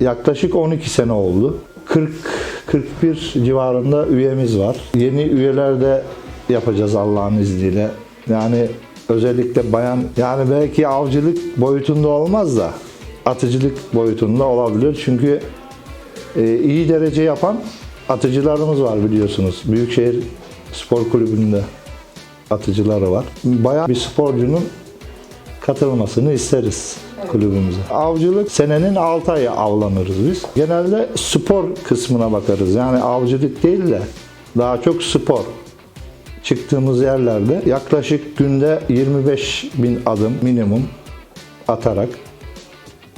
Yaklaşık 12 sene oldu. 40-41 civarında üyemiz var. Yeni üyeler de yapacağız Allah'ın izniyle. Yani özellikle bayan, yani belki avcılık boyutunda olmaz da atıcılık boyutunda olabilir. Çünkü e, iyi derece yapan atıcılarımız var biliyorsunuz. Büyükşehir Spor Kulübü'nde atıcıları var. Bayağı bir sporcunun katılmasını isteriz kulübümüze. Avcılık senenin 6 ayı avlanırız biz. Genelde spor kısmına bakarız. Yani avcılık değil de daha çok spor. Çıktığımız yerlerde yaklaşık günde 25 bin adım minimum atarak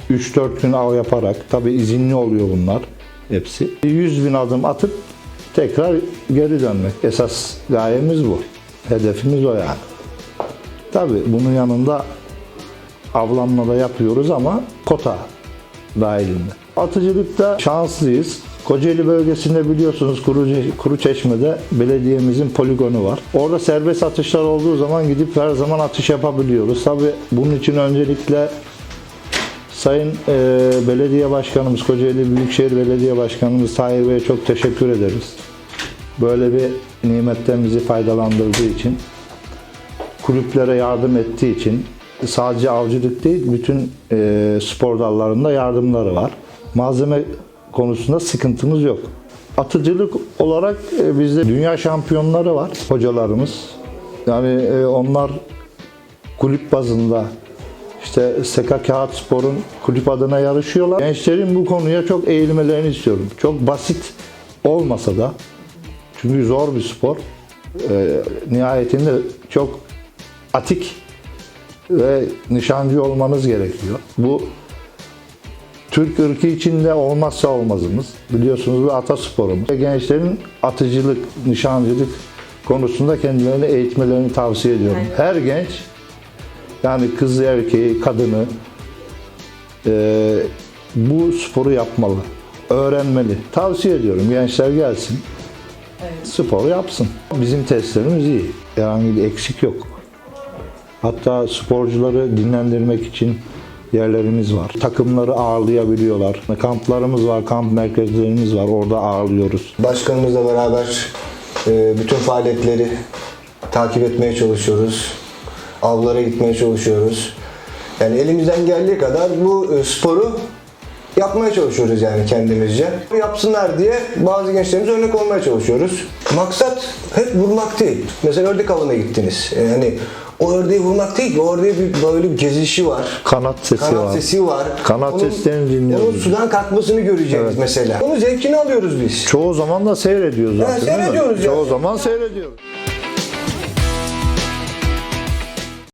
3-4 gün av yaparak tabi izinli oluyor bunlar hepsi. 100 bin adım atıp tekrar geri dönmek. Esas gayemiz bu. Hedefimiz o yani. Tabi bunun yanında avlanma da yapıyoruz ama kota dahilinde. Atıcılıkta şanslıyız. Kocaeli bölgesinde biliyorsunuz Kuru, Kuruçeşme'de belediyemizin poligonu var. Orada serbest atışlar olduğu zaman gidip her zaman atış yapabiliyoruz. Tabi bunun için öncelikle Sayın e, Belediye Başkanımız, Kocaeli Büyükşehir Belediye Başkanımız Tahir Bey'e çok teşekkür ederiz. Böyle bir nimetten bizi faydalandırdığı için, kulüplere yardım ettiği için, sadece avcılık değil, bütün e, spor dallarında yardımları var. Malzeme konusunda sıkıntımız yok. Atıcılık olarak e, bizde dünya şampiyonları var, hocalarımız. Yani e, onlar kulüp bazında işte Seka Kağıt Spor'un kulüp adına yarışıyorlar. Gençlerin bu konuya çok eğilmelerini istiyorum. Çok basit olmasa da çünkü zor bir spor. Ee, nihayetinde çok atik ve nişancı olmanız gerekiyor. Bu Türk ırkı içinde olmazsa olmazımız. Biliyorsunuz bu atasporumuz. Gençlerin atıcılık, nişancılık konusunda kendilerini eğitmelerini tavsiye ediyorum. Her genç yani kız erkeği, kadını e, bu sporu yapmalı, öğrenmeli. Tavsiye ediyorum gençler gelsin, spor yapsın. Bizim testlerimiz iyi, herhangi bir eksik yok. Hatta sporcuları dinlendirmek için yerlerimiz var. Takımları ağırlayabiliyorlar. Kamplarımız var, kamp merkezlerimiz var. Orada ağırlıyoruz. Başkanımızla beraber e, bütün faaliyetleri takip etmeye çalışıyoruz. Avlara gitmeye çalışıyoruz. Yani elimizden geldiği kadar bu e, sporu yapmaya çalışıyoruz yani kendimizce. Yapsınlar diye bazı gençlerimize örnek olmaya çalışıyoruz. Maksat hep vurmak değil. Mesela ördek avına gittiniz. E, Yani o ördeği vurmak değil ki o ördeğe bir böyle bir gezişi var. Kanat sesi Kanat var. sesi var. Kanat seslerini dinliyoruz. Onun sudan kalkmasını göreceğiz mesela. Onun zevkini alıyoruz biz. Çoğu zaman da seyrediyoruz zaten. değil mi? seyrediyoruz. Çoğu zaman seyrediyoruz.